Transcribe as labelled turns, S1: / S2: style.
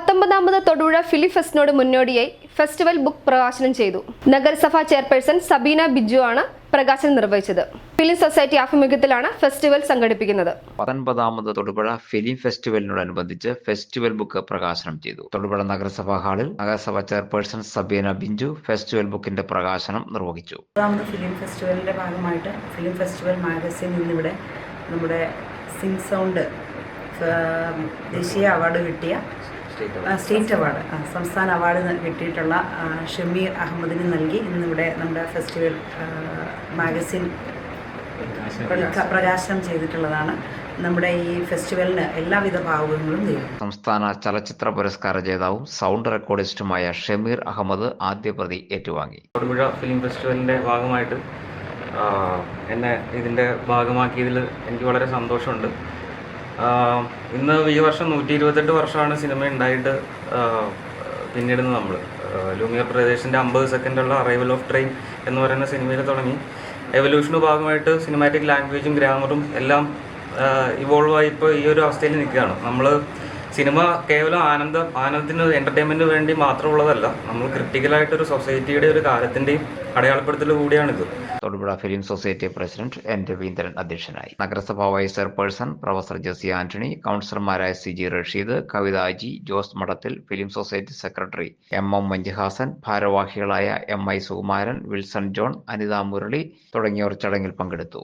S1: പത്തൊമ്പതാമത് തൊടുപുഴ ഫിലി ഫെസ്റ്റിനോട് മുന്നോടിയായി festival book പ്രകാശനം ചെയ്തു. നഗരസഭാ ചെയർപേഴ്സൺ സബീന ബിജു ആണ് പ്രകാശനം നിർവഹിച്ചത്. ഫിലിം സൊസൈറ്റി ആഭിമുഖ്യത്തിലാണ് ഫെസ്റ്റിവൽ സംഘടിപ്പിക്കുന്നത്.
S2: പത്തൊൻപതാമത് തൊടുപുഴ ഫിലിം ഫെസ്റ്റിവലിനോടനുബന്ധിച്ച് ഫെസ്റ്റിവൽ ബുക്ക് പ്രകാശനം ചെയ്തു. തൊടുപുഴ നഗരസഭാ ഹാളിൽ നഗരസഭാ ചെയർപേഴ്സൺ സബീന ബിഞ്ചു ഫെസ്റ്റിവൽ ബുക്കിന്റെ പ്രകാശനം നിർവഹിച്ചു.
S3: ഫിലിം ഫെസ്റ്റിവലിന്റെ ഭാഗമായിട്ട് ഫിലിം ഫെസ്റ്റിവൽ മാഗസിൻ ഇന്നിവിടെ നമ്മുടെ സിംഗ് സൗണ്ട് ദേശീയ അവാർഡ് കിട്ടിയ സ്റ്റേറ്റ് അവാർഡ്. സംസ്ഥാന അവാർഡ് കിട്ടിയിട്ടുള്ള ഷമീർ അഹമ്മദിന് നൽകി. ഇന്നിവിടെ നമ്മുടെ ഫെസ്റ്റിവൽ മാഗസിൻ പ്രകാശനം. ചെയ്തിട്ടുള്ളതാണ്. നമ്മുടെ ഈ ഫെസ്റ്റിവലിന് എല്ലാവിധ ഭാവുകങ്ങളും
S2: സംസ്ഥാന ചലച്ചിത്ര പുരസ്കാര ജേതാവും സൗണ്ട് റെക്കോർഡിസ്റ്റുമായ ഷമീർ അഹമ്മദ് ആദ്യ പ്രതി ഏറ്റുവാങ്ങി.
S4: തൊടുപുഴ ഫിലിം ഫെസ്റ്റിവലിന്റെ ഭാഗമായിട്ട് എന്നെ ഇതിന്റെ ഭാഗമാക്കിയതിൽ എനിക്ക് വളരെ സന്തോഷമുണ്ട്. ഇന്ന് ഈ വർഷം നൂറ്റി ഇരുപത്തെട്ട് വർഷമാണ് സിനിമ ഉണ്ടായിട്ട് പിന്നിടുന്നത് നമ്മൾ ലൂമിയർ പ്രദേശിന്റെ അമ്പത് സെക്കൻഡുള്ള അറൈവൽ ഓഫ് ട്രെയിൻ എന്ന് പറയുന്ന സിനിമയിൽ തുടങ്ങി. എവല്യൂഷന് ഭാഗമായിട്ട് സിനിമാറ്റിക് ലാംഗ്വേജും ഗ്രാമറും എല്ലാം ഇവോൾവ് ആയി ഇപ്പോൾ ഈ ഒരു അവസ്ഥയിൽ നിൽക്കുകയാണ്. നമ്മൾ സിനിമ കേവലം ആനന്ദം ആനന്ദത്തിന് എന്റർടൈൻമെന്റിന് വേണ്ടി മാത്രമുള്ളതല്ല നമ്മൾ ക്രിട്ടിക്കലായിട്ടൊരു സൊസൈറ്റിയുടെ ഒരു കാലത്തിന്റെയും അടയാളപ്പെടുത്തൽ കൂടിയാണിത്.
S2: Thodupuzha film society president N. Raveendran അധ്യക്ഷനായി. നഗരസഭാ vice chairperson professor Jessy Antony കൗൺസിലർമാരായ C G Rasheed Kavithaji Jose Madathil film society secretary M M Manjuhasan ഭാരവാഹികളായ എം ഐ സുകുമാരൻ വിൽസൺ ജോൺ അനിത മുരളി തുടങ്ങിയവർ ചടങ്ങിൽ പങ്കെടുത്തു.